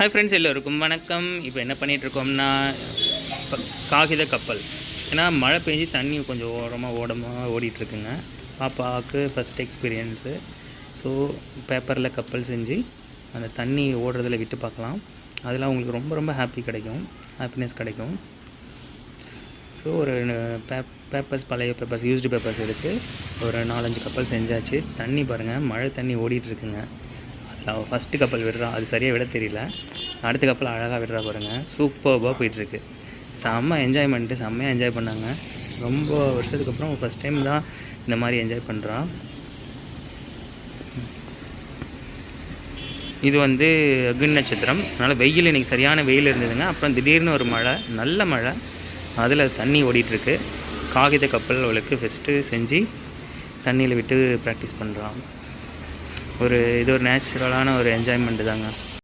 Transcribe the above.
Hi friends எல்லோருக்கும் வணக்கம். இப்போ என்ன பண்ணிகிட்ருக்கோம்னா காகித கப்பல். ஏன்னா மழை பெஞ்சு தண்ணி கொஞ்சம் ஓரமாக ஓடமாக ஓடிட்டுருக்குங்க. பாப்பாவுக்கு ஃபஸ்ட் எக்ஸ்பீரியன்ஸு ஸோ பேப்பரில் கப்பல் செஞ்சு அந்த தண்ணி ஓடுறதில் விட்டு பார்க்கலாம். அதில் அவங்களுக்கு ரொம்ப ரொம்ப ஹாப்பி கிடைக்கும். ஹாப்பினஸ் கிடைக்கும். ஸோ ஒரு பேப் பேப்பர்ஸ் பழைய பேப்பர்ஸ் யூஸ்டு பேப்பர்ஸ் எடுத்து ஒரு நாலஞ்சு கப்பல் செஞ்சாச்சு. தண்ணி பாருங்கள் மழை தண்ணி ஓடிட்டுருக்குங்க. ஃபஸ்ட்டு கப்பல் விடுறா அது சரியாக விட தெரியல. அடுத்த கப்பல் அழகாக விடுறா பாருங்கள் சூப்பர்பாக போயிட்டுருக்கு. செம்ம என்ஜாய்மெண்ட்டு செம்மையாக என்ஜாய் பண்ணாங்க. ரொம்ப வருஷத்துக்கு அப்புறம் ஃபஸ்ட் டைம் தான் இந்த மாதிரி என்ஜாய் பண்ணுறான் இது வந்து அக்னி நட்சத்திரம். அதனால் வெயில் இன்னைக்கு சரியான வெயில் இருந்ததுங்க. அப்புறம் திடீர்னு ஒரு மழை நல்ல மழை. அதில் தண்ணி ஓடிட்டுருக்கு. காகித கப்பல் அவளுக்கு ஃபஸ்ட்டு செஞ்சு தண்ணியில் விட்டு ப்ராக்டிஸ் பண்ணுறான் ஒரு இது ஒரு நேச்சுரலான ஒரு என்ஜாய்மெண்ட்டு தாங்க.